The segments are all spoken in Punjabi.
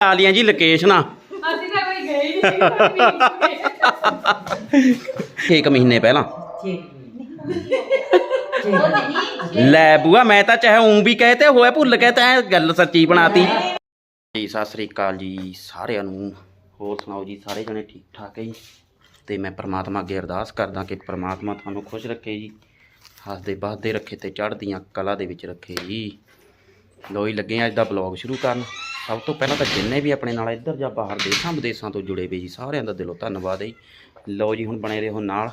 ਆ ਲੀਆਂ ਜੀ ਲੋਕੇਸ਼ਨਾਂ ਅਸੀਂ ਤਾਂ ਕੋਈ ਗਏ ਹੀ ਨਹੀਂ 6 ਮਹੀਨੇ ਪਹਿਲਾਂ। ਲੈ ਬੂਆ ਮੈਂ ਤਾਂ ਚਾਹੇ ਉਂ ਵੀ ਕਹਤੇ ਹੋਇਆ ਭੁੱਲ ਕੇ ਤਾਂ ਗੱਲ ਸੱਚੀ ਬਣਾਤੀ। ਜੀ ਸਤਿ ਸ੍ਰੀ ਅਕਾਲ ਜੀ ਸਾਰਿਆਂ ਨੂੰ। ਹੋਰ ਸੁਣਾਓ ਜੀ ਸਾਰੇ ਜਣੇ ਠੀਕ ਠਾਕ ਹੈ ਜੀ? ਤੇ ਮੈਂ ਪ੍ਰਮਾਤਮਾ ਅੱਗੇ ਅਰਦਾਸ ਕਰਦਾ ਕਿ ਪ੍ਰਮਾਤਮਾ ਤੁਹਾਨੂੰ ਖੁਸ਼ ਰੱਖੇ ਜੀ। ਹੱਸਦੇ ਬਾਸਦੇ ਰੱਖੇ ਤੇ ਚੜ੍ਹਦੀਆਂ ਕਲਾ ਦੇ ਵਿੱਚ ਰੱਖੇ ਜੀ। ਲੋ ਹੀ ਲੱਗੇ ਆ ਅੱਜ ਦਾ ਬਲੌਗ ਸ਼ੁਰੂ ਕਰਨ। ਸਭ ਤੋਂ ਪਹਿਲਾਂ ਤਾਂ ਜਿੰਨੇ ਵੀ ਆਪਣੇ ਨਾਲ ਇੱਧਰ ਜਾਂ ਬਾਹਰ ਦੇਸ਼ਾਂ ਵਿਦੇਸ਼ਾਂ ਤੋਂ ਜੁੜੇ ਪਏ ਜੀ ਸਾਰਿਆਂ ਦਾ ਦਿਲੋਂ ਧੰਨਵਾਦ ਹੈ ਜੀ। ਲਓ ਜੀ ਹੁਣ ਬਣੇ ਰਹੋ ਨਾਲ।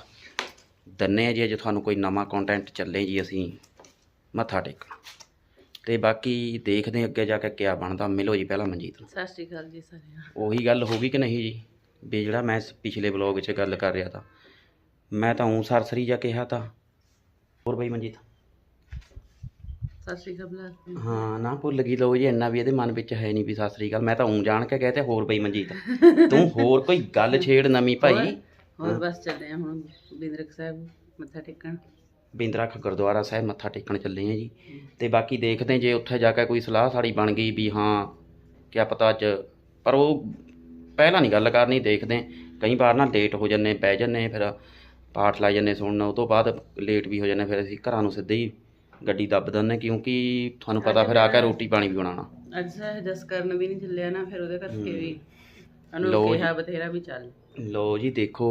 ਦੰਨੇ ਜੀ ਜੇ ਤੁਹਾਨੂੰ ਕੋਈ ਨਵਾਂ ਕੰਟੈਂਟ ਚੱਲੇ ਜੀ ਅਸੀਂ ਮੱਥਾ ਟੇਕਣ। ਤੇ ਬਾਕੀ ਦੇਖਦੇ ਅੱਗੇ ਜਾ ਕੇ ਕਿਆ ਬਣਦਾ। ਮਿਲੋ ਜੀ ਪਹਿਲਾਂ ਮਨਜੀਤ ਨੂੰ। ਸਤਿ ਸ਼੍ਰੀ ਅਕਾਲ ਜੀ ਸਾਰਿਆਂ ਉਹੀ ਗੱਲ ਹੋ ਗਈ ਕਿ ਨਹੀਂ ਜੀ? ਵੀ ਜਿਹੜਾ ਮੈਂ ਪਿਛਲੇ ਬਲੌਗ 'ਚ ਗੱਲ ਕਰ ਰਿਹਾ ਤਾਂ। ਮੈਂ ਤਾਂ ਉਂ ਸਰਸਰੀ ਜਾ ਕਿਹਾ ਤਾਂ। ਹੋਰ ਬਈ ਮਨਜੀਤ। ਸਤਿ ਸ਼੍ਰੀ ਅਕਾਲ ਹਾਂ ਨਾ ਭੁੱਲ ਗਈ ਲੋ ਜੀ ਇੰਨਾ ਵੀ ਇਹਦੇ ਮਨ ਵਿੱਚ ਹੈ ਨਹੀਂ ਵੀ ਸਤਿ ਸ੍ਰੀ ਅਕਾਲ। ਮੈਂ ਤਾਂ ਉਂ ਜਾਣ ਕੇ ਕਹਤੇ ਹੋਰ ਬਈ ਮਨਜੀਤ ਤੂੰ ਹੋਰ ਕੋਈ ਗੱਲ ਛੇੜ ਨਵੀਂ ਭਾਈ? ਹੋਰ ਬਸ ਚੱਲੇ ਆ ਹੁਣ ਬਿੰਦਰਕ ਸਾਹਿਬ ਮੱਥਾ ਟੇਕਣ। ਬਿੰਦਰਖ ਗੁਰਦੁਆਰਾ ਸਾਹਿਬ ਮੱਥਾ ਟੇਕਣ ਚੱਲੇ ਆ ਜੀ। ਤੇ ਬਾਕੀ ਦੇਖਦੇ ਜੇ ਉੱਥੇ ਜਾ ਕੇ ਕੋਈ ਸਲਾਹ ਸਾੜੀ ਬਣ ਗਈ ਵੀ ਹਾਂ ਕਿਆ ਪਤਾ ਅੱਜ ਪਰ ਉਹ ਪਹਿਲਾਂ ਨਹੀਂ ਗੱਲ ਕਰਨੀ ਦੇਖਦੇ। ਕਈ ਵਾਰ ਨਾ ਲੇਟ ਹੋ ਜੰਨੇ ਪੈ ਜੰਨੇ ਫਿਰ ਪਾਠ ਲਾ ਜੰਨੇ ਸੁਣਨ ਉਹ ਤੋਂ ਬਾਅਦ ਲੇਟ ਵੀ ਹੋ ਜੰਨੇ ਫਿਰ ਅਸੀਂ ਘਰਾਂ ਨੂੰ ਸਿੱਧੇ ਹੀ ਗੱਡੀ ਦੱਬ ਦਿੰਦੇ ਕਿਉਂਕਿ ਤੁਹਾਨੂੰ ਪਤਾ ਫਿਰ ਆ ਕੇ ਰੋਟੀ ਪਾਣੀ ਵੀ ਬਣਾਉਣਾ। ਅੱਜ ਸਾਹਿਬ ਜਸ ਕਰਨ ਵੀ ਨਹੀਂ ਚੱਲਿਆ ਨਾ ਫਿਰ ਉਹਦੇ ਕਰਕੇ ਵੀ ਲਓ ਕਿਹਾ ਬਥੇਰਾ ਵੀ ਚੱਲ। ਲੋ ਜੀ ਦੇਖੋ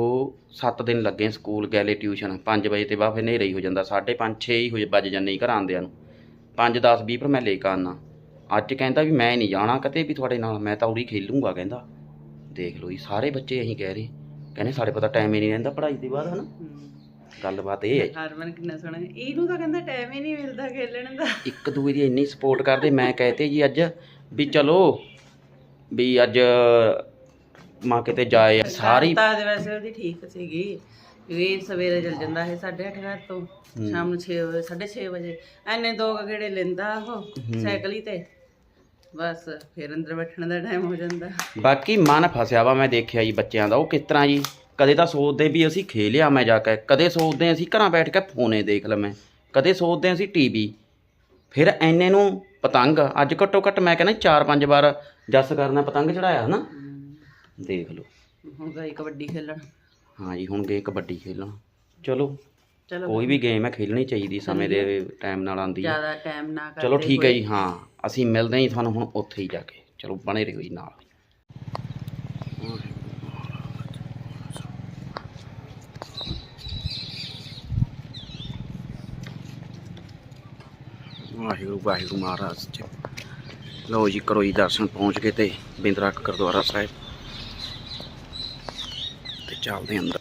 7 ਦਿਨ ਲੱਗੇ ਸਕੂਲ ਗਏ ਟਿਊਸ਼ਨ 5 ਵਜੇ ਤੇ ਬਾਅਦ ਫਿਰ ਹਨੇਰਾ ਹੀ ਹੋ ਜਾਂਦਾ 5:30 6 ਹੀ ਹੋ ਵੱਜ ਜਾਂਦੇ ਹੀ ਘਰ ਆਉਂਦਿਆਂ ਨੂੰ। 5 10 20 ਪਰ ਮੈਂ ਲੈ ਕੇ ਆਉਣਾ ਅੱਜ ਕਹਿੰਦਾ ਵੀ ਮੈਂ ਨਹੀਂ ਜਾਣਾ ਕਦੇ ਵੀ ਤੁਹਾਡੇ ਨਾਲ ਮੈਂ ਤਾਂ ਉਰੀ ਖੇਲੂੰਗਾ ਕਹਿੰਦਾ। ਦੇਖ ਲਓ ਜੀ ਸਾਰੇ ਬੱਚੇ ਇਹੀ ਕਹਿ ਰਹੇ। ਕਹਿੰਦੇ ਸਾਡੇ ਪਤਾ ਟਾਈਮ ਹੀ ਨਹੀਂ ਰਹਿੰਦਾ ਪੜ੍ਹਾਈ ਦੇ ਬਾਅਦ ਹਨਾ। ਗੱਲਬਾਤ ਇਹ ਹੈ ਜੀ। ਹਰਮਨ ਕਿੰਨਾ ਸੋਹਣਾ। ਇਹਨੂੰ ਤਾਂ ਕਹਿੰਦਾ ਟਾਈਮ ਹੀ ਨਹੀਂ ਮਿਲਦਾ ਖੇਲਣ ਦਾ। ਇੱਕ ਦੂਏ ਦੀ ਇੰਨੀ ਸਪੋਰਟ ਕਰਦੇ ਮੈਂ ਕਹਤੇ ਜੀ ਅੱਜ ਵੀ ਚਲੋ ਵੀ ਅੱਜ ਮਾਂ ਕਿਤੇ ਜਾਏ। ਸਾਰੀ ਤਾਂ ਅੱਜ ਵੈਸੇ ਉਹਦੀ ਠੀਕ ਸੀਗੀ। ਵੀ ਸਵੇਰੇ ਚੱਲ ਜਾਂਦਾ ਹੈ 8:30 ਵਜੇ ਤੋਂ ਸ਼ਾਮ ਨੂੰ 6 ਵਜੇ 6:30 ਵਜੇ। ਐਨੇ ਦੋ ਕੁ ਗੇੜੇ ਲੈਂਦਾ ਉਹ ਸਾਈਕਲ ਹੀ ਤੇ। ਬਸ ਫਿਰ ਅੰਦਰ ਬੈਠਣ ਦਾ ਟਾਈਮ ਹੋ ਜਾਂਦਾ। ਬਾਕੀ ਮਨ ਫਸਿਆ ਵਾ ਮੈਂ ਦੇਖਿਆ ਜੀ ਬੱਚਿਆਂ ਦਾ ਉਹ ਕਿਸ ਤਰ੍ਹਾਂ ਜੀ? ਕਦੇ ਤਾਂ ਸੋਚਦੇ ਵੀ ਅਸੀਂ ਖੇਲਿਆ ਮੈਂ ਜਾ ਕੇ ਕਦੇ ਸੋਚਦੇ ਅਸੀਂ ਘਰਾਂ ਬੈਠ ਕੇ ਫੋਨੇ ਦੇਖ ਲਵਾਂ ਕਦੇ ਸੋਚਦੇ ਅਸੀਂ ਟੀਵੀ। ਫਿਰ ਐਨੇ ਨੂੰ ਪਤੰਗ ਅੱਜ ਘੱਟੋ ਘੱਟ ਮੈਂ ਕਹਿੰਦਾ ਚਾਰ ਪੰਜ ਵਾਰ ਜੱਸ ਕਰਨਾ ਪਤੰਗ ਚੜਾਇਆ ਹਨਾ। ਦੇਖ ਲਓ। ਹੁਣ ਗਈ ਕਬੱਡੀ ਖੇਲਣ। ਹਾਂ ਜੀ ਹੁਣ ਗਏ ਕਬੱਡੀ ਖੇਲਣ। ਚਲੋ ਚਲੋ ਕੋਈ ਵੀ ਗੇਮ ਹੈ ਖੇਲਣੀ ਚਾਹੀਦੀ ਸਮੇਂ ਦੇ ਟਾਈਮ ਨਾਲ ਆਉਂਦੀ ਹੈ। ਜ਼ਿਆਦਾ ਟਾਈਮ ਨਾ ਕਰ ਚਲੋ ਠੀਕ ਹੈ ਜੀ ਹਾਂ ਅਸੀਂ ਮਿਲਦੇ ਹਾਂ ਜੀ ਤੁਹਾਨੂੰ ਹੁਣ ਉੱਥੇ ਹੀ ਜਾ ਕੇ। ਚਲੋ ਬਣੇ ਰਹੋ ਜੀ ਨਾਲ। ਵਾਹਿਗੁਰੂ ਵਾਹਿਗੁਰੂ ਮਹਾਰਾਜ ਜੀ। ਲਓ ਜੀ ਕਰੋ ਦਰਸ਼ਨ ਪਹੁੰਚ ਗਏ ਤੇ ਬਿੰਦਰਕ ਗੁਰਦੁਆਰਾ ਸਾਹਿਬ। ਤੇ ਚੱਲਦੇ ਅੰਦਰ।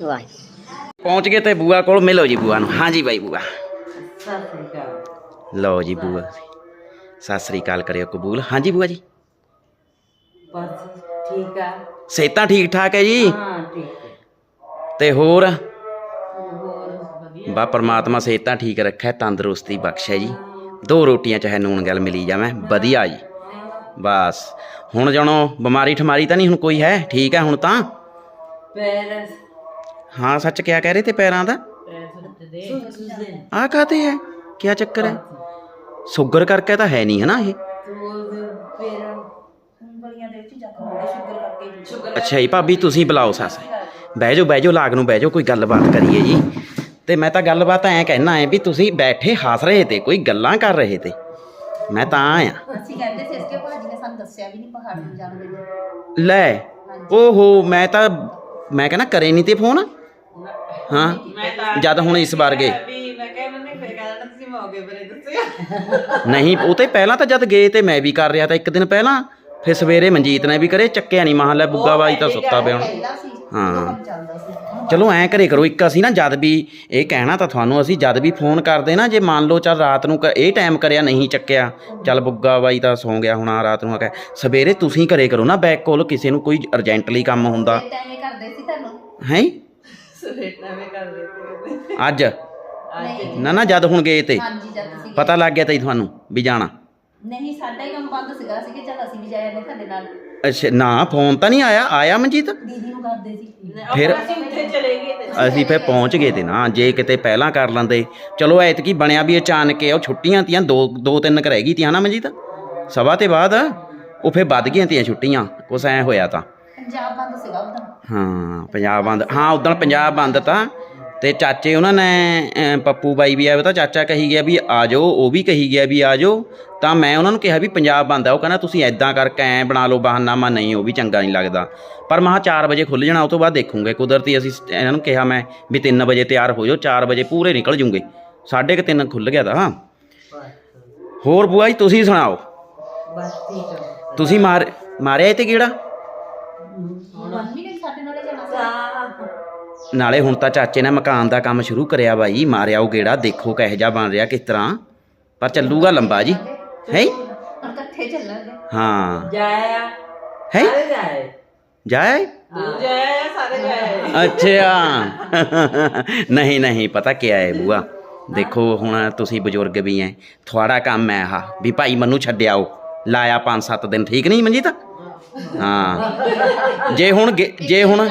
ਪਹੁੰਚ ਗਏ ਤੇ ਬੂਆ ਕੋਲ ਮਿਲੋ ਜੀ ਬੂਆ ਨੂੰ। ਹਾਂਜੀ ਬਾਈ ਬੂਆ। ਲਓ ਜੀ ਬੂਆ। ਸਤਿ ਸ੍ਰੀ ਅਕਾਲ ਕਰਿਓ ਕਬੂਲ। ਹਾਂਜੀ ਬੂਆ ਜੀ। ਬਸ ਠੀਕ ਆ। ਸਿਹਤਾਂ ਠੀਕ ਠਾਕ ਹੈ ਜੀ? ਹਾਂ ਠੀਕ ਹੈ। ਤੇ ਹੋਰ? ਹੋਰ ਵਧੀਆ। ਬਾ ਪ੍ਰਮਾਤਮਾ ਸਿਹਤਾਂ ਠੀਕ ਰੱਖੇ ਤੰਦਰੁਸਤੀ ਬਖਸ਼ੇ ਜੀ। ਦੋ ਰੋਟੀਆਂ ਚਾਹੇ ਨੂਣ ਗੱਲ ਮਿਲੀ ਜਾਵੇ। ਵਧੀਆ ਜੀ। ਬਸ। ਹੁਣ ਜਣੋ ਬਿਮਾਰੀ ਠਮਾਰੀ ਤਾਂ ਨਹੀਂ ਹੁਣ ਕੋਈ ਹੈ? ਠੀਕ ਹੈ ਹੁਣ ਤਾਂ? ਪੈਰ ਹਾਂ ਸੱਚ ਕਿਆ ਕਹਿ ਰਹੇ ਤੇ ਪੈਰਾਂ ਦਾ? ਪੈਰ ਸੁੱਟਦੇ ਆਹ ਕਾਤੇ ਹੈ? ਕਿਆ ਚੱਕਰ ਹੈ? ਸ਼ੂਗਰ ਕਰਕੇ ਤਾਂ ਹੈ ਨਹੀਂ ਹਨਾ ਇਹ? ਅੱਛਾ ਜੀ ਭਾਬੀ ਤੁਸੀਂ ਬੁਲਾਓ ਸੱਸ। ਬਹਿ ਜਾਓ ਬਹਿ ਜਾਓ ਲਾਗ ਨੂੰ ਬਹਿ ਜਾਓ ਕੋਈ ਗੱਲਬਾਤ ਕਰੀਏ ਜੀ। ਤੇ ਮੈਂ ਤਾਂ ਗੱਲਬਾਤ ਐਂ ਕਹਿਣਾ ਹੈ ਵੀ ਤੁਸੀਂ ਬੈਠੇ ਹੱਸ ਰਹੇ ਤੇ ਕੋਈ ਗੱਲਾਂ ਕਰ ਰਹੇ ਤੇ। ਮੈਂ ਤਾਂ ਆਇਆ। ਅਸੀਂ ਕਹਿੰਦੇ ਸੀ ਇਸਕੇ ਭਾਜੀ ਨੇ ਸਾਨੂੰ ਦੱਸਿਆ ਵੀ ਨਹੀਂ ਪਹਾੜ ਨੂੰ ਜਾਣ ਦੇ ਲੈ ਓਹੋ ਮੈਂ ਤਾਂ ਮੈਂ ਕਹਿੰਦਾ ਕਰੇ ਨਹੀਂ ਤੇ ਫੋਨ? ਹਾਂ? ਮੈਂ ਤਾਂ ਜਦ ਹੁਣ ਇਸ ਵਾਰ ਗਏ। ਵੀ ਮੈਂ ਕਹਿੰਦਾ ਨਹੀਂ ਫੇਰ ਕਹਿੰਦਾ ਤੁਸੀਂ ਮੌਕੇ ਬਰੇ ਦੱਸਿਆ ਨਹੀਂ ਉਹ ਤੇ ਪਹਿਲਾਂ ਤਾਂ ਜਦ ਗਏ ਤੇ ਮੈਂ ਵੀ ਕਰ ਰਿਹਾ ਤਾਂ ਇੱਕ ਦਿਨ ਪਹਿਲਾਂ ਫਿਰ ਸਵੇਰੇ ਮਨਜੀਤ ਨੇ ਵੀ ਕਰੇ ਚੱਕਿਆ ਨਹੀਂ ਮਹਾਂ ਲੈ ਬੁੱਗਾ ਬਾਈ ਤਾਂ ਸੁੱਤਾ ਪਿਆ। ਹੁਣ ਹਾਂ। ਉਦੋਂ ਕੰਮ ਚੱਲਦਾ ਸੀ। ਹੁਣ ਚਲੋ ਐਂ ਕਰੇ ਕਰੋ ਇੱਕ ਅਸੀਂ ਨਾ ਜਦ ਵੀ ਇਹ ਕਹਿਣਾ ਤਾਂ ਤੁਹਾਨੂੰ ਅਸੀਂ ਜਦ ਵੀ ਫੋਨ ਕਰਦੇ ਨਾ ਜੇ ਮੰਨ ਲਓ ਚੱਲ ਰਾਤ ਨੂੰ ਕ- ਇਹ ਟਾਈਮ ਕਰਿਆ ਨਹੀਂ ਚੱਕਿਆ ਚੱਲ ਬੁੱਗਾ ਬਾਈ ਤਾਂ ਸੌਂ ਗਿਆ ਹੋਣਾ ਰਾਤ ਨੂੰ ਆ ਕੇ ਸਵੇਰੇ ਤੁਸੀਂ ਕਰੇ ਕਰੋ ਨਾ ਬੈਕ ਕਾਲ ਕਿਸੇ ਨੂੰ ਕੋਈ ਅਰਜੈਂਟਲੀ ਕੰਮ ਹੁੰਦਾ। ਇਹ ਟਾਈਮ ਇਹ ਕਰਦੇ ਸੀ ਤੁਹਾਨੂੰ? ਹੈ? ਸਵੇਟ ਨਵੇਂ ਕਰ ਦਿੱਤੇ ਅੱਜ? ਨਾ ਨਾ ਜਦ ਹੁਣ ਗਏ ਤੇ। ਹਾਂਜੀ ਜਦ ਤੁਸੀਂ ਪਤਾ ਲੱਗ ਗਿਆ ਤਾਂ ਤੁਹਾਨੂੰ ਵੀ ਜਾਣਾ? ਨਹੀਂ ਸਾਡਾ ਹੀ ਕੰਮ ਬੰਦ ਸੀਗਾ ਅਸੀਂ ਕਿ ਚੱਲ ਅਸੀਂ ਵੀ ਜਾਇਆ ਨੇ ਤੁਹਾਡੇ ਨਾਲ। ਅੱਛਾ ਨਾ ਫੋਨ ਤਾਂ ਨਹੀਂ ਆਇਆ? ਆਇਆ ਮਨਜੀਤ? ਦੀਦੀ ਨੂੰ ਕਰਦੇ ਸੀ। ਫਿਰ ਅਸੀਂ ਉੱਥੇ ਚਲੇ ਗਏ ਤੇ ਅਸੀਂ ਫਿਰ ਪਹੁੰਚ ਗਏ ਤੇ ਨਾ ਜੇ ਕਿਤੇ ਪਹਿਲਾਂ ਕਰ ਲੈਂਦੇ। ਚਲੋ ਐਤਕੀ ਬਣਿਆ ਵੀ ਅਚਾਨਕ ਹੀ ਆ, ਉਹ ਛੁੱਟੀਆਂ ਤੀਆਂ ਦੋ ਦੋ ਤਿੰਨ ਕੁ ਰਹਿ ਗਈ ਤੀਆਂ ਨਾ ਮਨਜੀਤ? ਸਵਾ ਤੇ ਬਾਅਦ ਉਹ ਫਿਰ ਵੱਧ ਗਈਆਂ ਤੀਆਂ ਛੁੱਟੀਆਂ ਕੁਛ ਐ ਹੋਇਆ ਤਾਂ। ਪੰਜਾਬ ਬੰਦ ਸੀਗਾ ਉਦੋਂ ਹਾਂ ਪੰਜਾਬ ਬੰਦ। ਹਾਂ ਉਦੋਂ ਪੰਜਾਬ ਬੰਦ ਤਾਂ। ਤੇ ਚਾਚੇ ਉਹਨਾਂ ਨੇ ਪੱਪੂ ਬਾਈ ਵੀ ਆਇਆ ਤਾਂ ਚਾਚਾ ਕਹੀ ਗਿਆ ਵੀ ਆ ਜਾਓ ਉਹ ਵੀ ਕਹੀ ਗਿਆ ਵੀ ਆ ਜਾਓ। ਤਾਂ ਮੈਂ ਉਹਨਾਂ ਨੂੰ ਕਿਹਾ ਵੀ ਪੰਜਾਬ ਬੰਦ ਆ। ਉਹ ਕਹਿੰਦਾ ਤੁਸੀਂ ਐਦਾਂ ਕਰਕੇ ਐ ਬਣਾ ਲਓ ਬਹਾਨਾਮਾ ਨਹੀਂ ਉਹ ਵੀ ਚੰਗਾ ਨਹੀਂ ਲੱਗਦਾ। ਪਰ ਮਹਾ 4 ਵਜੇ ਖੁੱਲ ਜਾਣਾ ਉਹ ਤੋਂ ਬਾਅਦ ਦੇਖੂਗੇ। ਕੁਦਰਤੀ ਅਸੀਂ ਸ- ਇਹਨਾਂ ਨੂੰ ਕਿਹਾ ਮੈਂ ਵੀ 3 ਵਜੇ ਤਿਆਰ ਹੋ ਜਾਓ 4 ਵਜੇ ਪੂਰੇ ਨਿਕਲ ਜੂਗੇ। ਸਾਢੇ ਕੁ ਤਿੰਨ ਖੁੱਲ ਗਿਆ ਤਾਂ ਹੋਰ ਬੁਆ ਜੀ ਤੁਸੀਂ ਸੁਣਾਓ? ਬਸ ਠੀਕ ਹੈ ਤੁਸੀਂ ਮਾਰ ਮਾਰਿਆ ਇਹ ਤੇ ਕਿਹੜਾ? ਨਾਲੇ ਹੁਣ ਤਾਂ ਚਾਚੇ ਨੇ ਮਕਾਨ ਦਾ ਕੰਮ ਸ਼ੁਰੂ ਕਰਿਆ ਬਾਈ ਮਾਰਿਆ ਉਹ ਗੇੜਾ ਦੇਖੋ ਕਿਹੋ ਜਿਹਾ ਬਣ ਰਿਹਾ ਕਿਸ ਤਰ੍ਹਾਂ। ਪਰ ਚੱਲੂਗਾ ਲੰਬਾ ਜੀ। ਹੈ? ਹੁਣ ਇਕੱਠੇ ਚੱਲਾਂਗੇ। ਹਾਂ। ਜਾਇਆ ਹੈ? ਸਾਰੇ ਜਾਏ। ਜਾਏ ਤੂੰ ਜਾਇਆ ਸਾਰੇ ਜਾਏ। ਅੱਛਾ ਨਹੀਂ ਨਹੀਂ ਪਤਾ ਕੀ ਹੈ ਬੂਆ। ਦੇਖੋ ਹੁਣ ਤੁਸੀਂ ਬਜ਼ੁਰਗ ਵੀ ਐ। ਤੁਹਾਡਾ ਕੰਮ ਹੈ ਆਹ ਵੀ ਭਾਈ ਮੈਨੂੰ ਛੱਡਿਆਓ ਲਾਇਆ 5-7 ਦਿਨ ਠੀਕ ਨਹੀਂ ਮਨਜੀਤ? ਹਾਂ। ਜੇ ਹੁਣ ਗੇ- ਜੇ ਹੁਣ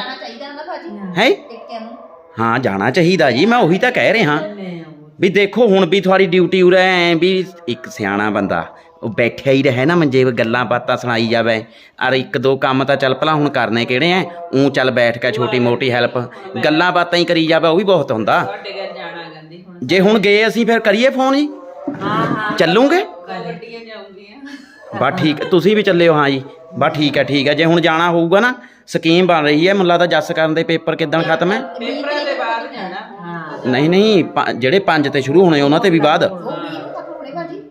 ਹੈ? ਹਾਂ ਜਾਣਾ ਚਾਹੀਦਾ ਜੀ ਮੈਂ ਉਹੀ ਤਾਂ ਕਹਿ ਰਿਹਾ। ਵੀ ਦੇਖੋ ਹੁਣ ਵੀ ਤੁਹਾਡੀ ਡਿਊਟੀ ਉਰੇ ਐ ਵੀ ਇੱਕ ਸਿਆਣਾ ਬੰਦਾ ਉਹ ਬੈਠਿਆ ਹੀ ਰਹੇ ਨਾ ਮੰਜੇ ਗੱਲਾਂ ਬਾਤਾਂ ਸੁਣਾਈ ਜਾਵੇ। ਅਰ ਇੱਕ ਦੋ ਕੰਮ ਤਾਂ ਚੱਲ ਭਲਾ ਹੁਣ ਕਰਨੇ ਕਿਹੜੇ ਐ? ਉਂ ਚੱਲ ਬੈਠ ਕੇ ਛੋਟੀ ਮੋਟੀ ਹੈਲਪ ਗੱਲਾਂ ਬਾਤਾਂ ਹੀ ਕਰੀ ਜਾਵੇ ਉਹ ਵੀ ਬਹੁਤ ਹੁੰਦਾ। ਤੁਹਾਡੇ ਘਰ ਜਾਣਾ ਗੰਦੀ ਹੁਣ ਜੇ ਹੁਣ ਗਏ ਅਸੀਂ ਫਿਰ ਕਰੀਏ ਫੋਨ ਜੀ? ਹਾਂ ਹਾਂ। ਚੱਲੂਗੇ? ਗੱਡੀਆਂ ਜਾਉਂਗੀਆਂ ਬਸ ਠੀਕ ਤੁਸੀਂ ਵੀ ਚੱਲਿਓ ਹਾਂ ਜੀ। ਬਸ ਠੀਕ ਹੈ ਠੀਕ ਹੈ। ਜੇ ਹੁਣ ਜਾਣਾ ਹੋਊਗਾ ਨਾ ਸਕੀਮ ਬਣ ਰਹੀ ਹੈ ਮੁੱਲਾ ਦਾ ਜੱਸ ਕਰਨ ਦੇ ਪੇਪਰ ਕਿਦਾਂ ਖਤਮ ਹੈ? ਪੇਪਰਾਂ ਜਾਣਾ ਹਾਂ। ਨਹੀਂ ਨਹੀਂ ਪੰ- ਜਿਹੜੇ ਪੰਜ ਤੇ ਸ਼ੁਰੂ ਹੋਣੇ ਉਹਨਾਂ ਤੇ ਵੀ ਬਾਅਦ। ਉਹ ਵੀ ਨੂੰ ਖਤਮ ਹੋਣੇ ਭਾਜੀ।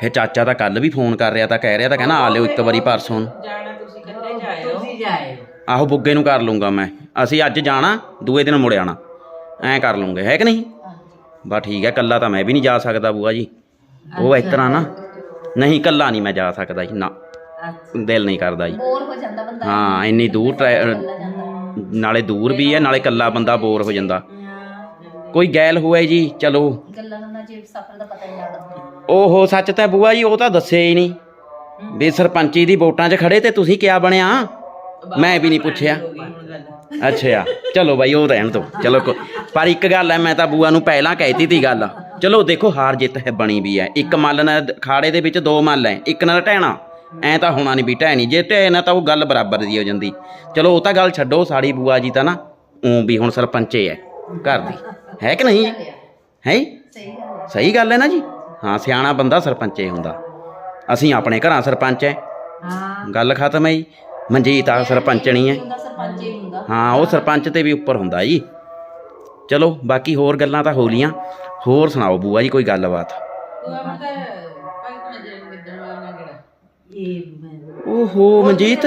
ਫਿਰ ਚਾਚਾ ਤਾਂ ਕੱਲ ਵੀ ਫੋਨ ਕਰ ਰਿਹਾ ਤਾਂ ਕਹਿ ਰਿਹਾ ਤਾਂ ਕਹਿੰਦਾ ਆ ਲਿਓ ਇੱਕ ਵਾਰੀ ਪਰਸੋਂ ਨੂੰ। ਜਾਣਾ ਤੁਸੀਂ ਇਕੱਲੇ ਜਾਇਓ। ਤੁਸੀਂ ਜਾਇਓ। ਆਹੋ ਬੁੱਗੇ ਨੂੰ ਕਰ ਲੂੰਗਾ ਮੈਂ। ਅਸੀਂ ਅੱਜ ਜਾਣਾ ਦੂਏ ਦਿਨ ਮੁੜ ਆਣਾ। ਐਂ ਕਰ ਲੂੰਗੇ ਹੈ ਕਿ ਨਹੀਂ? ਬਸ ਠੀਕ ਹੈ ਕੱਲਾ ਤਾਂ ਮੈਂ ਵੀ ਨਹੀਂ ਜਾ ਸਕਦਾ ਬੂਆ ਜੀ। ਉਹ ਇਸ ਤਰ੍ਹਾਂ ਨਾ। ਨਹੀਂ ਕੱਲਾ ਨਹੀਂ ਮੈਂ ਜਾ ਸਕਦਾ ਜੀ ਨਾ। ਦਿਲ ਨਹੀਂ ਕਰਦਾ ਜੀ। ਬੋਰ ਹੋ ਜਾਂਦਾ ਬੰਦਾ। ਹਾਂ ਇੰਨੀ ਦੂਰ ਟਰੈ- ਨਾਲੇ ਦੂਰ ਵੀ ਹੈ ਨਾਲੇ ਕੱਲਾ ਬੰਦਾ ਬੋਰ ਹੋ ਜਾਂਦਾ। ਕੋਈ ਗੈਲ ਹੋਏ ਜੀ ਚਲੋ। ਗੱਲਾਂ ਨਾਲ ਜੇ ਸਫਰ ਦਾ ਪਤਾ ਨਹੀਂ ਲੱਗਦਾ ਓਹੋ ਸੱਚ ਤਾਂ ਬੂਆ ਜੀ ਉਹ ਤਾਂ ਦੱਸਿਆ ਹੀ ਨਹੀਂ। ਵੀ ਸਰਪੰਚੀ ਦੀ ਵੋਟਾਂ 'ਚ ਖੜੇ ਤੇ ਤੁਸੀਂ ਕਿਆ ਬਣਿਆ? ਮੈਂ ਵੀ ਨਹੀਂ ਪੁੱਛਿਆ। ਅੱਛਾ ਚਲੋ ਬਾਈ ਉਹ ਰਹਿਣ ਦੋ ਚਲੋ ਕੋ- ਪਰ ਇੱਕ ਗੱਲ ਹੈ ਮੈਂ ਤਾਂ ਬੂਆ ਨੂੰ ਪਹਿਲਾਂ ਕਹਿਤੀ ਤੀ ਗੱਲ। ਚਲੋ ਦੇਖੋ ਹਾਰ ਜਿੱਤ ਹੈ ਬਣੀ ਵੀ ਹੈ। ਇੱਕ ਮੱਲ ਨਾਲ ਖਾੜੇ ਦੇ ਵਿੱਚ ਦੋ ਮੱਲ ਹੈ। ਇੱਕ ਨਾਲ ਢਹਿਣਾ ਐ ਤਾਂ ਹੋਣਾ ਨਹੀਂ ਵੀ ਨਹੀਂ ਜੇ ਨਾ ਤਾਂ ਉਹ ਗੱਲ ਬਰਾਬਰ ਦੀ ਹੋ ਜਾਂਦੀ। ਚਲੋ ਉਹ ਤਾਂ ਗੱਲ ਛੱਡੋ ਸਾਡੀ ਬੂਆ ਜੀ ਤਾਂ ਨਾ ਉਹ ਵੀ ਹੁਣ ਸਰਪੰਚੇ ਹੈ ਘਰ ਦੀ। ਹੈ ਕਿ ਨਹੀਂ? ਹੈ ਸਹੀ ਗੱਲ ਹੈ ਸਹੀ ਗੱਲ ਹੈ ਨਾ ਜੀ? ਹਾਂ ਸਿਆਣਾ ਬੰਦਾ ਸਰਪੰਚੇ ਹੁੰਦਾ। ਅਸੀਂ ਆਪਣੇ ਘਰਾਂ ਸਰਪੰਚ ਹੈ ਹਾਂ। ਗੱਲ ਖਤਮ ਹੈ ਜੀ। ਮਨਜੀਤ ਆ ਸਰਪੰਚਣੀ ਹੈ। ਹੀ ਹਾਂ ਉਹ ਸਰਪੰਚ ਤੇ ਵੀ ਉੱਪਰ ਹੁੰਦਾ ਜੀ। ਚਲੋ ਬਾਕੀ ਹੋਰ ਗੱਲਾਂ ਤਾਂ ਹੋ ਲੀਆਂ ਹੋਰ ਸੁਣਾਓ ਬੂਆ ਜੀ ਕੋਈ ਗੱਲਬਾਤ? ਜੇ ਓਹੋ ਮਨਜੀਤ।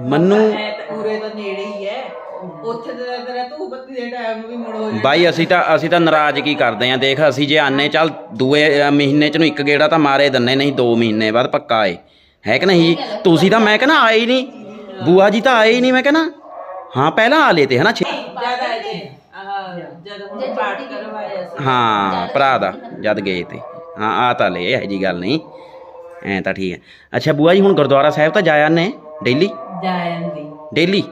ਮੰਨੂ। ਉਰੇ ਤਾਂ ਨੇੜੇ ਹੀ ਹੈ। ਉੱਥੇ ਤੇ ਤੇਰਾ ਤੂੰ ਬੱਤੀ ਦੇ ਟਾਈਮ ਨੂੰ ਵੀ ਮੁੜ ਹੋ ਬਾਈ ਅਸੀਂ ਤਾਂ ਅਸੀਂ ਤਾਂ ਨਾਰਾਜ਼ਗੀ ਕਰਦੇ ਆਂ ਦੇਖ ਅਸੀਂ ਜੇ ਆਨੇ ਚੱਲ ਦੂਏ ਅ, ਮਹੀਨੇ ਚ ਨੂੰ ਇੱਕ ਗੇੜਾ ਤਾਂ ਮਾਰੇ ਦੰਨੇ ਨਹੀਂ 2 ਮਹੀਨੇ ਬਾਅਦ ਪੱਕਾ ਏ। ਹੈ ਕਿ ਨਹੀਂ? ਜੀ ਤੁਸੀਂ ਤਾਂ ਮੈਂ ਕਹਿੰਦਾ ਆਏ ਹੀ ਨਹੀਂ। ਬੂਆ ਜੀ ਤਾਂ ਆਏ ਹੀ ਨਹੀਂ ਮੈਂ ਕਹਿੰਦਾ। ਹਾਂ ਪਹਿਲਾਂ ਆ ਲਏ ਤੇ ਹਨਾ? ਛੇ- ਜ਼ਿਆਦਾ ਹੈ ਆਹ ਜਦ ਹੁਣ ਪਾਠ ਕਰਵਾਇਆ ਸੀ। ਹਾਂ ਭਰਾ ਦਾ ਜਦ ਗਏ ਤੇ। ਹਾਂ ਆ ਤਾਂ ਲੈ ਇਹ ਜੀ ਗੱਲ ਨਹੀਂ। ਐ ਤਾਂ ਠੀਕ ਹੈ। ਅੱਛਾ ਬੂਆ ਜੀ ਹੁਣ ਗੁਰਦੁਆਰਾ ਸਾਹਿਬ ਤਾਂ ਜਾ ਆਨੇ ਡੇਲੀ? ਜਾਇੰਦੀ ਡੇਲੀ?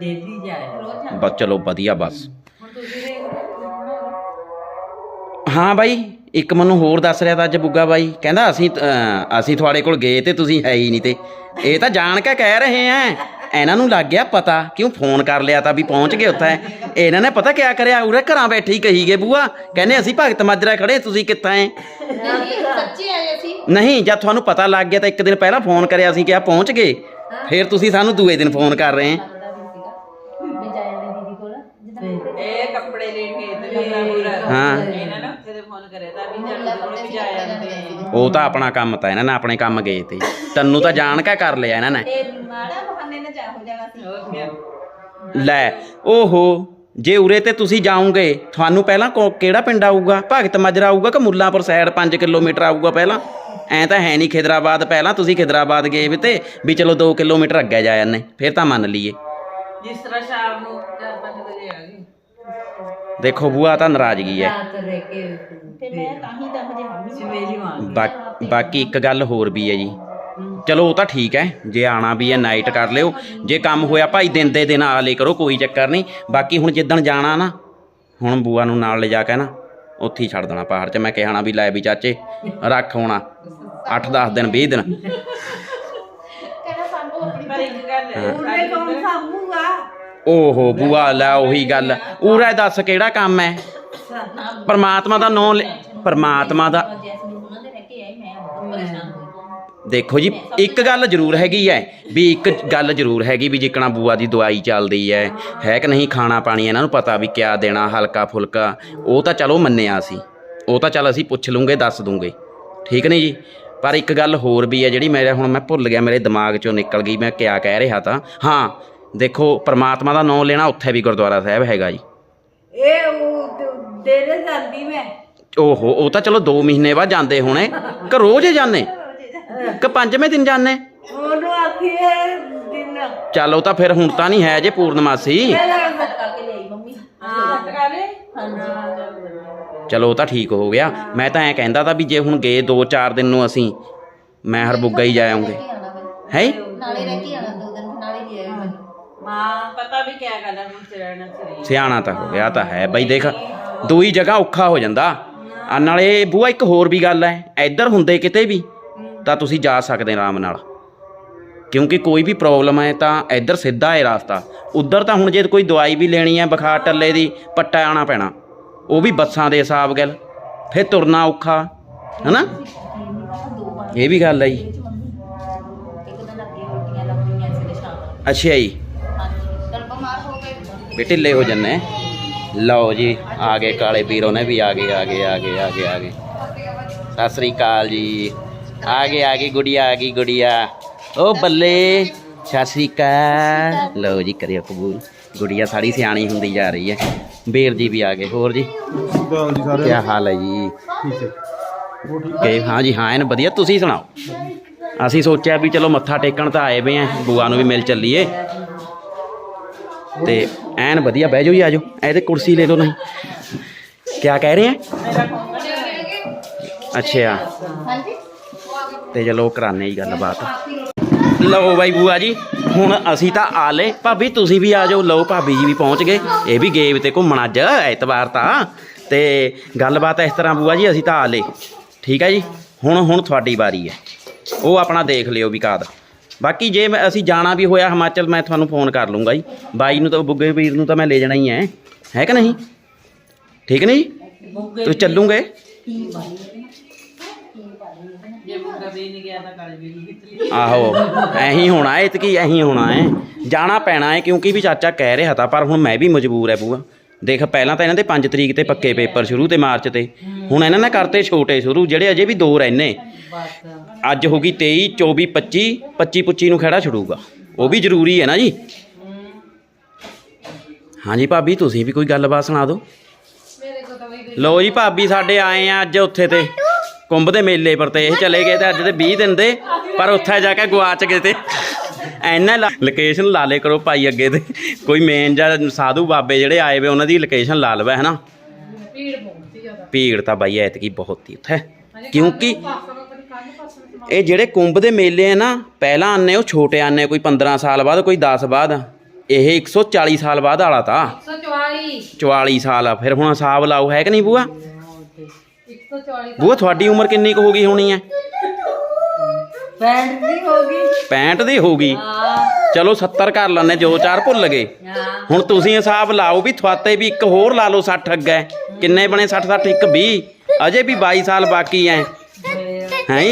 ਡੇਲੀ ਜਾਇਆ ਬਸ ਚਲੋ ਵਧੀਆ ਬਸ। ਹੁਣ ਤੁਸੀਂ ਦੇਖ ਹਾਂ ਬਾਈ ਇੱਕ ਮੈਨੂੰ ਹੋਰ ਦੱਸ ਰਿਹਾ ਤਾਂ ਅੱਜ ਬੁੱਗਾ ਬਾਈ ਕਹਿੰਦਾ ਅਸੀਂ ਅਸੀਂ ਤੁਹਾਡੇ ਕੋਲ ਗਏ ਤੇ ਤੁਸੀਂ ਹੈ ਹੀ ਨਹੀਂ ਤੇ। ਇਹ ਤਾਂ ਜਾਣ ਕੇ ਕਹਿ ਰਹੇ ਆ ਇਹਨਾਂ ਨੂੰ ਲੱਗ ਗਿਆ ਪਤਾ ਕਿਉਂ ਫੋਨ ਕਰ ਲਿਆ ਤਾਂ ਵੀ ਪਹੁੰਚ ਗਏ ਉੱਥੇ। ਇਹਨਾਂ ਨੇ ਪਤਾ ਕਿਆ ਕਰਿਆ? ਉਰੇ ਘਰਾਂ ਬੈਠੇ ਹੀ ਕਹੀ ਗਏ ਬੂਆ ਕਹਿੰਦੇ ਅਸੀਂ ਭਗਤ ਮਾਜਰਾ ਖੜੇ ਤੁਸੀਂ ਕਿੱਥਾਂ ਐ? ਨਹੀਂ ਸੱਚੀ ਆਏ ਅਸੀਂ। ਨਹੀਂ ਜਦ ਤੁਹਾਨੂੰ ਪਤਾ ਲੱਗ ਗਿਆ ਤਾਂ ਇੱਕ ਦਿਨ ਪਹਿਲਾਂ ਫੋਨ ਕਰਿਆ ਸੀ ਕਿ ਆ ਪਹੁੰਚ ਗਏ। ਫਿਰ ਤੁਸੀਂ ਸਾਨੂੰ ਦੂਏ ਦਿਨ ਫੋਨ ਕਰ ਰਹੇ ਆ ਇਹ ਕੱਪੜੇ ਲੈਣ ਗਏ ਤੇ ਕਮਰਾ ਪੂਰਾ ਹਾਂ। ਇਹਨਾਂ ਨੇ ਉੱਥੇ ਦੇ ਫੋਨ ਕਰਿਆ ਤਾਂ ਵੀ ਜੱਟ ਦੇ ਕੋਲੇ ਵੀ ਜਾ ਜਾਂਦੇ ਆ। ਉਹ ਤਾਂ ਆਪਣਾ ਕੰਮ ਤਾਂ ਇਹਨਾਂ ਨੇ ਆਪਣੇ ਕੰਮ ਗਏ ਤੇ। ਤੈਨੂੰ ਤਾਂ ਜਾਣ ਕੇ ਕਰ ਲਿਆ ਇਹਨਾਂ ਨੇ। ਤੇ ਮਾੜਾ ਬਹਾਨੇ ਨਾਲ ਜਾ ਹੋ ਜਾਣਾ ਸੀ। ਹੋਰ ਕਿਆ? ਲੈ ਓਹੋ ਜੇ ਉਰੇ ਤੇ ਤੁਸੀਂ ਜਾਓਗੇ ਤੁਹਾਨੂੰ ਪਹਿਲਾਂ ਕੋ- ਕਿਹੜਾ ਪਿੰਡ ਆਊਗਾ? ਭਗਤ ਮਜਰਾ ਆਊਗਾ ਕਿ ਮੁੱਲਾਂਪੁਰ ਸਾਈਡ 5 ਕਿਲੋਮੀਟਰ ਆਊਗਾ ਪਹਿਲਾਂ? ਐ ਤਾਂ ਹੈ ਨਹੀਂ ਖਿਦਰਾਬਾਦ ਪਹਿਲਾਂ ਤੁਸੀਂ ਖਿਦਰਾਬਾਦ ਗਏ ਵੀ ਤੇ ਵੀ ਚਲੋ 2 ਕਿਲੋਮੀਟਰ ਅੱਗੇ ਜਾ ਜਾਂਦੇ ਫਿਰ ਤਾਂ ਮੰਨ ਲਈਏ। ਜਿਸ ਤਰ੍ਹਾਂ ਸ਼ਾਮ ਨੂੰ 4-5 ਵਜੇ ਆ ਗਏ ਦੇਖੋ ਬੂਆ ਤਾਂ ਨਾਰਾਜ਼ਗੀ ਹੈ। ਰਾਤ ਰਹਿ ਕੇ ਤੇ ਮੈਂ ਤਾਂ ਹੀ ਤਾਂ ਹਜੇ ਹਮ ਸਵੇਰੀ ਮਾਂ। ਬਾ- ਬਾਕੀ ਇੱਕ ਗੱਲ ਹੋਰ ਵੀ ਹੈ ਜੀ। ਚਲੋ ਉਹ ਤਾਂ ਠੀਕ ਹੈ। ਜੇ ਆਣਾ ਵੀ ਹੈ ਨਾਈਟ ਕਰ ਲਿਓ। ਜੇ ਕੰਮ ਹੋਇਆ ਭਾਈ ਦਿਨ ਦੇ ਦਿਨ ਆ ਲੈ ਕਰੋ ਕੋਈ ਚੱਕਰ ਨਹੀਂ। ਬਾਕੀ ਹੁਣ ਜਿੱਦਣ ਜਾਣਾ ਨਾ ਹੁਣ ਬੂਆ ਨੂੰ ਨਾਲ ਲੈ ਜਾ ਕੇ ਨਾ ਉੱਥੇ ਹੀ ਛੱਡ ਦੇਣਾ ਪਹਾੜ 'ਚ। ਮੈਂ ਕਿਹਾ ਨਾ ਵੀ ਲੈ ਵੀ ਚਾਚੇ ਰੱਖ ਹੋਣਾ। 8-10 ਦਿਨ 20 ਦਿਨ। ਕਹਿੰਦਾ ਸਾਨੂੰ ਆਪਣੀ ਪਰ ਇੱਕ ਗੱਲ ਹੈ ਓਹੋ ਬੂਆ, ਲੈ ਉਹੀ ਗੱਲ। ਉਰੇ ਦੱਸ ਕਿਹੜਾ ਕੰਮ ਹੈ ਪਰਮਾਤਮਾ ਦਾ ਨਾਮ ਪਰਮਾਤਮਾ ਦਾ ਦੇਖੋ ਜੀ, ਇੱਕ ਗੱਲ ਜ਼ਰੂਰ ਹੈਗੀ ਹੈ ਵੀ ਇੱਕ ਗੱਲ ਜ਼ਰੂਰ ਹੈਗੀ ਵੀ ਜਿੱਕਣਾ ਬੂਆ ਦੀ ਦਵਾਈ ਚੱਲਦੀ ਹੈ ਹੈ ਕਿ ਨਹੀਂ ਖਾਣਾ ਪਾਣੀ, ਇਹਨਾਂ ਨੂੰ ਪਤਾ ਵੀ ਕਿਆ ਦੇਣਾ, ਹਲਕਾ ਫੁਲਕਾ। ਉਹ ਤਾਂ ਚਲੋ ਮੰਨਿਆ ਸੀ। ਉਹ ਤਾਂ ਚੱਲ ਅਸੀਂ ਪੁੱਛ ਲੂੰਗੇ, ਦੱਸ ਦੂੰਗੇ। ਠੀਕ ਨਹੀਂ ਜੀ? ਪਰ ਇੱਕ ਗੱਲ ਹੋਰ ਵੀ ਹੈ ਜਿਹੜੀ ਮੇਰੇ ਹੁਣ ਮੈਂ ਭੁੱਲ ਗਿਆ, ਮੇਰੇ ਦਿਮਾਗ ਚੋਂ ਨਿਕਲ ਗਈ, ਮੈਂ ਕਿਆ ਕਹਿ ਰਿਹਾ ਤਾਂ। ਹਾਂ ਦੇਖੋ ਪ੍ਰਮਾਤਮਾ ਦਾ ਨਾਮ ਲੈਣਾ ਉੱਥੇ ਵੀ ਗੁਰਦੁਆਰਾ ਸਾਹਿਬ ਹੈਗਾ ਜੀ। ਇਹ ਉਹ ਦੇਰੇ ਜਾਂਦੀ ਮੈਂ। ਓਹੋ ਉਹ ਤਾਂ ਚਲੋ 2 ਮਹੀਨੇ ਬਾਅਦ ਜਾਂਦੇ ਹੋਣੇ। ਕਿ ਰੋਜ਼ ਹੀ ਜਾਂਦੇ? ਕਿ ਪੰਜਵੇਂ ਦਿਨ ਜਾਂਦੇ? ਉਹਨੂੰ ਆਖੀਏ ਦਿਨ। ਚੱਲ ਉਹ ਤਾਂ ਫਿਰ ਹੁਣ ਤਾਂ ਨਹੀਂ ਹੈ ਜੇ ਪੂਰਨਮਾਸੀ। ਕਰਕੇ ਲਈ ਮੰਮੀ। ਕਾਲੇ ਹਾਂਜੀ ਚਲੋ ਉਹ ਤਾਂ ਠੀਕ ਹੋ ਗਿਆ। ਮੈਂ ਤਾਂ ਐਂ ਕਹਿੰਦਾ ਤਾਂ ਵੀ ਜੇ ਹੁਣ ਗਏ 2-4 ਦਿਨ ਨੂੰ ਅਸੀਂ ਮੈਂ ਹਰਬੁੱਗਾ ਹੀ ਜਾ ਆਉਂਗੇ ਹੈ ਨਾਲੇ ਰਹਿ ਕੇ ਆਣਾ ਮੈਨੂੰ ਮਾਂ ਪਤਾ ਵੀ ਕਿਆ ਗੱਲ ਹੈ ਹੁਣ ਸਿਰਣਾ ਸਰੀ ਸਿਆਣਾ ਤਾਂ ਹੋ ਗਿਆ ਤਾਂ ਹੈ ਬਈ ਦੇਖ ਦੂਈ ਜਗ੍ਹਾ ਔਖਾ ਹੋ ਜਾਂਦਾ। ਆ ਨਾਲੇ ਬੂਆ ਇੱਕ ਹੋਰ ਵੀ ਗੱਲ ਹੈ ਇੱਧਰ ਹੁੰਦੇ ਕਿਤੇ ਵੀ ਤਾਂ ਤੁਸੀਂ ਜਾ ਸਕਦੇ ਆਰਾਮ ਨਾਲ। ਕਿਉਂਕਿ ਕੋਈ ਵੀ ਪ੍ਰੋਬਲਮ ਹੈ ਤਾਂ ਇੱਧਰ ਸਿੱਧਾ ਹੈ ਰਸਤਾ। ਉੱਧਰ ਤਾਂ ਹੁਣ ਜੇ ਕੋਈ ਦਵਾਈ ਵੀ ਲੈਣੀ ਹੈ ਬੁਖਾਰ ਟੱਲੇ ਦੀ ਪੱਟਾ ਆਣਾ ਪੈਣਾ। ਉਹ ਵੀ ਬੱਸਾਂ ਦੇ ਹਿਸਾਬ ਗੱਲ ਫਿਰ ਤੁਰਨਾ ਔਖਾ ਹਨਾ? ਇਹ ਵੀ ਗੱਲ ਹੈ ਜੀ। ਇੱਕ ਦਿਨ ਅੱਗੇ ਰੋਟੀਆਂ ਲੱਭਣੀਆਂ ਸੀ ਤੇ ਸ਼ਾਮ ਅੱਛਾ ਜੀ। ਵੀ ਢਿੱਲੇ ਹੋ ਜੰਨੇ ਲਓ ਜੀ ਆ ਗਏ ਕਾਲੇ ਪੀਰੋ ਨੇ ਵੀ ਆ ਗਏ ਆ ਗਏ ਆ ਗਏ ਆ ਗਏ ਆ ਗਏ। ਸਤਿ ਸ੍ਰੀ ਅਕਾਲ ਜੀ। ਆ ਗਏ ਆ ਗਈ ਗੁੜੀਆ ਆ ਗਈ ਗੁੜੀਆ। ਓ ਬੱਲੇ ਸਤਿ ਸ੍ਰੀ ਅਕਾਲ। ਲਓ ਜੀ ਕਰਿਓ ਕਬੂਲ। ਗੁੜੀਆ ਸਾੜੀ ਸਿਆਣੀ ਹੁੰਦੀ ਜਾ ਰਹੀ ਹੈ। ਵੀਰ ਜੀ ਵੀ ਆ ਗਏ ਹੋਰ ਜੀ? ਗਾਉਂ ਜੀ ਸਾਰੇ। ਕੀ ਹਾਲ ਹੈ ਜੀ? ਠੀਕ ਹੈ। ਉਹ ਠੀਕ ਹਾਂ? ਜੀ ਹਾਂ ਐਨ ਵਧੀਆ। ਤੁਸੀਂ ਸੁਣਾਓ? ਅਸੀਂ ਸੋਚਿਆ ਵੀ ਚਲੋ ਮੱਥਾ ਟੇਕਣ ਤਾਂ ਆਏ ਵੇ ਆ ਬੂਆ ਨੂੰ ਵੀ ਮਿਲ ਚੱਲੀਏ। ਤੇ ਐਨ ਵਧੀਆ ਬਹਿ ਜਾਓ ਜੀ ਆਜੋ ਐ ਤੇ ਕੁਰਸੀ ਲੈ ਲਓ ਨਹੀਂ ਕੀ ਕਹਿ ਰਹੇ ਆ? ਅੱਛਾ। ਤੇ ਚਲੋ ਕਰਾਨੇ ਜੀ ਗੱਲਬਾਤ। ਲਓ ਬਾਈ ਬੂਆ ਜੀ ਹੁਣ ਅਸੀਂ ਤਾਂ ਆ ਲਏ ਭਾਬੀ ਤੁਸੀਂ ਵੀ ਆ ਜਾਓ। ਲਓ ਭਾਬੀ ਜੀ ਵੀ ਪਹੁੰਚ ਗਏ। ਇਹ ਵੀ ਗਏ ਤੇ ਘੁੰਮਣ ਅੱਜ ਐਤਵਾਰ ਤਾਂ। ਤੇ ਗੱਲਬਾਤ ਇਸ ਤਰ੍ਹਾਂ ਬੂਆ ਜੀ ਅਸੀਂ ਤਾਂ ਆ ਲਏ ਠੀਕ ਹੈ ਜੀ? ਹੁਣ ਹੁਣ ਤੁਹਾਡੀ ਵਾਰੀ ਹੈ। ਉਹ ਆਪਣਾ ਦੇਖ ਲਿਓ ਵੀ ਕਾਦ ਬਾਕੀ ਜੇ ਮੈਂ ਅਸੀਂ ਜਾਣਾ ਵੀ ਹੋਇਆ ਹਿਮਾਚਲ, ਮੈਂ ਤੁਹਾਨੂੰ ਫੋਨ ਕਰ ਲੂੰਗਾ ਜੀ। ਬਾਈ ਨੂੰ ਤਾਂ, ਬੁੱਗੇ ਵੀਰ ਨੂੰ ਤਾਂ ਮੈਂ ਲੈ ਜਾਣਾ ਹੀ ਹੈ ਹੈ ਕਿ ਨਹੀਂ? ਠੀਕ ਨਹੀਂ ਤੁਸੀਂ ਚੱਲੂਗੇ? ਆਹੋ ਐਹੀ ਹੋਣਾ ਹੈ ਇਤਕੀ ਐਹੀ ਹੋਣਾ ਹੈ ਜਾਣਾ ਪੈਣਾ ਹੈ ਕਿਉਂਕਿ ਵੀ ਚਾਚਾ ਕਹਿ ਰਿਹਾ ਤਾਂ, ਪਰ ਹੁਣ ਮੈਂ ਵੀ ਮਜਬੂਰ ਹੈ ਬੂਆ ਦੇਖ, ਪਹਿਲਾਂ ਤਾਂ ਇਹਨਾਂ ਦੇ 5 ਤਰੀਕ ਤੇ ਪੱਕੇ ਪੇਪਰ ਸ਼ੁਰੂ ਤੇ ਮਾਰਚ ਤੇ। ਹੁਣ ਇਹਨਾਂ ਨੇ ਕਰਤੇ ਛੋਟੇ ਸ਼ੁਰੂ, ਜਿਹੜੇ ਅਜੇ ਵੀ ਦੋ ਰਹਿਨੇ ਅੱਜ ਹੋ ਗਈ 23 24 25 25 25 ਨੂੰ ਖੜਾ ਛੜੂਗਾ ਉਹ ਵੀ ਜ਼ਰੂਰੀ ਹੈ ਨਾ ਜੀ। ਹਾਂਜੀ ਭਾਬੀ, ਤੁਸੀਂ ਵੀ ਕੋਈ ਗੱਲਬਾਤ ਸੁਣਾ ਦਿਓ। ਲਓ ਜੀ ਭਾਬੀ, ਸਾਡੇ ਆਏ ਆ ਅੱਜ ਉੱਥੇ ਤੇ। ਕੁੰਭ ਦੇ ਮੇਲੇ ਪਰ ਤੇ ਇਹ ਚਲੇ ਗਏ ਤੇ ਅੱਜ ਤੇ 20 ਦਿਨ ਦੇ, ਪਰ ਉੱਥੇ ਜਾ ਕੇ ਗਵਾਚ ਗਏ ਤੇ। ਐਨਾ ਲੋਕੇਸ਼ਨ ਲਾ ਲੇ ਕਰੋ ਭਾਈ ਅੱਗੇ ਤੇ। ਕੋਈ ਮੇਨ ਜਾਂ ਸਾਧੂ ਬਾਬੇ ਜਿਹੜੇ ਆਏ ਵੇ ਉਹਨਾਂ ਦੀ ਲੋਕੇਸ਼ਨ ਲਾ ਲਵੇ ਹਨਾ? ਭੀੜ ਤਾਂ ਬਾਈ ਐਤਕੀ ਬਹੁਤ ਹੀ ਉੱਥੇ। ਕਿਉਂਕਿ ਇਹ ਜਿਹੜੇ ਕੁੰਭ ਦੇ ਮੇਲੇ ਆ ਨਾ ਪਹਿਲਾਂ ਆਨੇ ਉਹ ਛੋਟੇ ਆਨੇ ਕੋਈ 15 ਸਾਲ ਬਾਅਦ ਕੋਈ 10 ਬਾਅਦ। ਇਹ 140 ਸਾਲ ਬਾਅਦ ਵਾਲਾ ਤਾਂ। 144 44 ਸਾਲ ਆ ਫਿਰ ਹੁਣ ਹਿਸਾਬ ਲਾਓ ਹੈ ਕਿ ਨਹੀਂ ਬੂਆ? 144 ਬੂਆ ਤੁਹਾਡੀ ਉਮਰ ਕਿੰਨੀ ਕੁ ਹੋ ਗਈ ਹੋਣੀ ਹੈ? ਬੈਂਡ ਦੀ ਹੋ ਗਈ। 65 ਦੀ ਹੋ ਗਈ। ਚਲੋ 70 ਕਰ ਲੈਣੇ ਜੋ ਚਾਰ ਭੁੱਲ ਗਏ। ਹੁਣ ਤੁਸੀਂ ਹਿਸਾਬ ਲਾਓ ਵੀ ਤੁਹਾਤੇ ਵੀ ਇੱਕ ਹੋਰ ਲਾ ਲਓ 60 ਅੱਗੇ। ਕਿੰਨੇ ਬਣੇ 60 60 ਇੱਕ 20 ਅਜੇ ਵੀ 22 ਸਾਲ ਬਾਕੀ ਐ। ਹੈ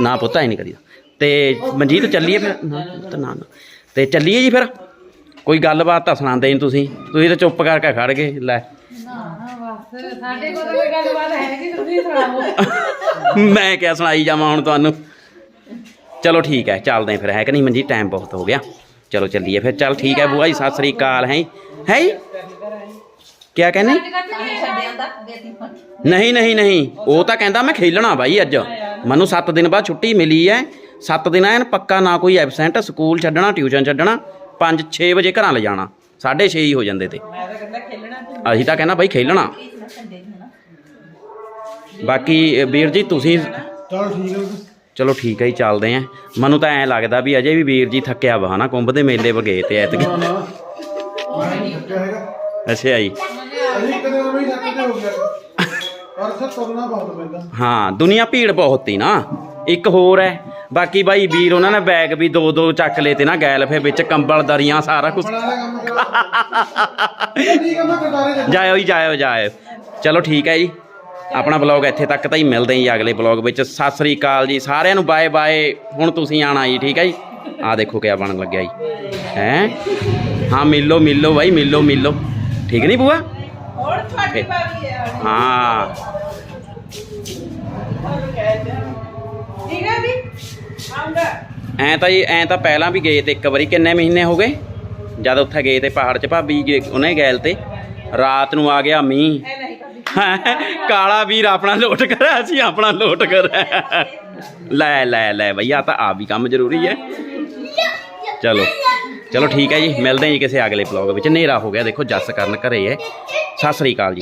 ਨਾ ਪੁੱਤਾ ਹੀ ਨਹੀਂ ਕਰੀਦਾ। ਤੇ ਮਨਜੀਤ ਚੱਲੀਏ ਫਿਰ? ਨਾ ਪੁੱਤ ਨਾ ਨਾ। ਤੇ ਚੱਲੀਏ ਜੀ ਫਿਰ? ਕੋਈ ਗੱਲਬਾਤ ਤਾਂ ਸੁਣਾਉਂਦੇ ਨਹੀਂ ਤੁਸੀਂ। ਤੁਸੀਂ ਤਾਂ ਚੁੱਪ ਕਰਕੇ ਖੜ ਗਏ। ਲੈ। ਸਾਡੇ ਕੋਲ ਕੋਈ ਗੱਲਬਾਤ ਹੈ ਨਹੀਂ ਤੁਸੀਂ ਸੁਣਾਓ। ਮੈਂ ਕਿਆ ਸੁਣਾਈ ਜਾਵਾਂ ਹੁਣ ਤੁਹਾਨੂੰ? ਚਲੋ ਠੀਕ ਹੈ ਚੱਲਦੇ ਹਾਂ ਫਿਰ ਹੈ ਕਿ ਨਹੀਂ ਮੰਜੀ ਟਾਈਮ ਬਹੁਤ ਹੋ ਗਿਆ ਚਲੋ ਚੱਲੀਏ ਫਿਰ ਚੱਲ ਠੀਕ ਹੈ ਬੂਆ ਜੀ ਸਤਿ ਸ੍ਰੀ ਅਕਾਲ ਹੈ ਹੈ ਕਿਆ ਕਹਿੰਦੇ ਨਹੀਂ ਨਹੀਂ ਨਹੀਂ ਉਹ ਤਾਂ ਕਹਿੰਦਾ ਮੈਂ ਖੇਲਣਾ ਬਾਈ ਅੱਜ ਮੈਨੂੰ 7 ਦਿਨ ਬਾਅਦ ਛੁੱਟੀ ਮਿਲੀ ਹੈ 7 ਦਿਨ ਐਨ ਪੱਕਾ ਨਾ ਕੋਈ ਐਬਸੈਂਟ ਸਕੂਲ ਛੱਡਣਾ ਟਿਊਸ਼ਨ ਛੱਡਣਾ 5 6 ਵਜੇ ਘਰਾਂ ਲੈ ਜਾਣਾ 6:30 ਹੀ ਹੋ ਜਾਂਦੇ ਤੇ। ਮੈਂ ਤਾਂ ਕਹਿੰਦਾ ਖੇਲਣਾ ਤੂੰ ਅਸੀਂ ਤਾਂ ਕਹਿੰਦਾ ਬਾਈ ਖੇਲਣਾ। ਬਾਕੀ ਅ, ਵੀਰ ਜੀ ਤੁਸੀਂ ਚਲ ਠੀਕ ਹੈ। ਚਲੋ ਠੀਕ ਹੈ ਜੀ ਚੱਲਦੇ ਆਂ ਮੈਨੂੰ ਤਾਂ ਐਂ ਲੱਗਦਾ ਵੀ ਅਜੇ ਵੀ ਵੀਰ ਜੀ ਥੱਕਿਆ ਵਾ ਹਨਾ? ਕੁੰਭ ਦੇ ਮੇਲੇ ਵਗੇ ਤੇ ਐਤਕੀ। ਅੱਛਾ ਜੀ। ਹੀ ਦੁਨੀਆ ਭੀੜ ਬਹੁਤ ਤੀ ਨਾ। ਇੱਕ ਹੋਰ ਹੈ। ਬਾਕੀ ਬਾਈ ਵੀਰ ਉਹਨਾਂ ਨੇ ਬੈਗ ਵੀ ਦੋ ਦੋ ਚੱਕ ਲਏ ਤੇ ਨਾ ਗੈਲ ਫੇ ਵਿੱਚ ਕੰਬਲ ਦਰੀਆਂ ਸਾਰਾ ਕੁਝ ਜਾਇਓ ਜੀ ਜਾਇਓ ਜਾਇਓ। ਚਲੋ ਠੀਕ ਹੈ ਜੀ। ਆਪਣਾ ਬਲੌਗ ਇੱਥੇ ਤੱਕ ਤਾਂ ਹੀ ਮਿਲਦੇ ਹਾਂ ਜੀ ਅਗਲੇ ਬਲੌਗ ਵਿੱਚ। ਸਤਿ ਸ੍ਰੀ ਅਕਾਲ ਜੀ ਸਾਰਿਆਂ ਨੂੰ ਬਾਏ ਬਾਏ। ਹੁਣ ਤੁਸੀਂ ਆਣਾ ਜੀ ਠੀਕ ਹੈ ਜੀ? ਆ ਦੇਖੋ ਕਿਆ ਬਣਨ ਲੱਗਿਆ ਜੀ। ਹੈ? ਹਾਂ ਮਿਲੋ ਮਿਲੋ ਬਾਈ ਮਿਲੋ ਮਿਲੋ। ਠੀਕ ਨਹੀਂ ਬੂਆ ਹੋਰ ਤੁਹਾਡੀ ਵਾਰੀ ਹੈ। ਹਾਂ। ਠੀਕ ਹੈ ਵੀ ਆਉਂਗਾ ਐ ਤਾਂ ਜੀ ਐ ਤਾਂ ਪਹਿਲਾਂ ਵੀ ਗਏ ਤੇ ਇੱਕ ਵਾਰੀ। ਕਿੰਨੇ ਮਹੀਨੇ ਹੋ ਗਏ? ਜਦ ਉੱਥੇ ਗਏ ਤੇ ਪਹਾੜ 'ਚ ਭਾਬੀ ਉਹਨੇ ਗੈਲ ਤੇ। ਰਾਤ ਨੂੰ ਆ ਗਿਆ ਮੀਂਹ। ਕਾਲਾ ਵੀਰ ਆਪਣਾ ਲੋਟ ਕਰਿਆ ਅਸੀਂ ਆਪਣਾ ਲੋਟ ਕਰਿਆ ਲੈ ਲੈ ਲੈ ਭਈਆ ਤਾਂ ਆ ਵੀ ਕੰਮ ਜ਼ਰੂਰੀ ਹੈ। ਚਲੋ ਚਲੋ ਠੀਕ ਹੈ ਜੀ, ਮਿਲਦੇ ਹਾਂ ਜੀ ਕਿਸੇ ਅਗਲੇ ਬਲੌਗ ਵਿੱਚ। ਹਨੇਰਾ ਹੋ ਗਿਆ, ਦੇਖੋ ਜੱਸ ਕਰਨ ਘਰੇ ਹੈ। ਸਤਿ ਸ੍ਰੀ ਅਕਾਲ ਜੀ।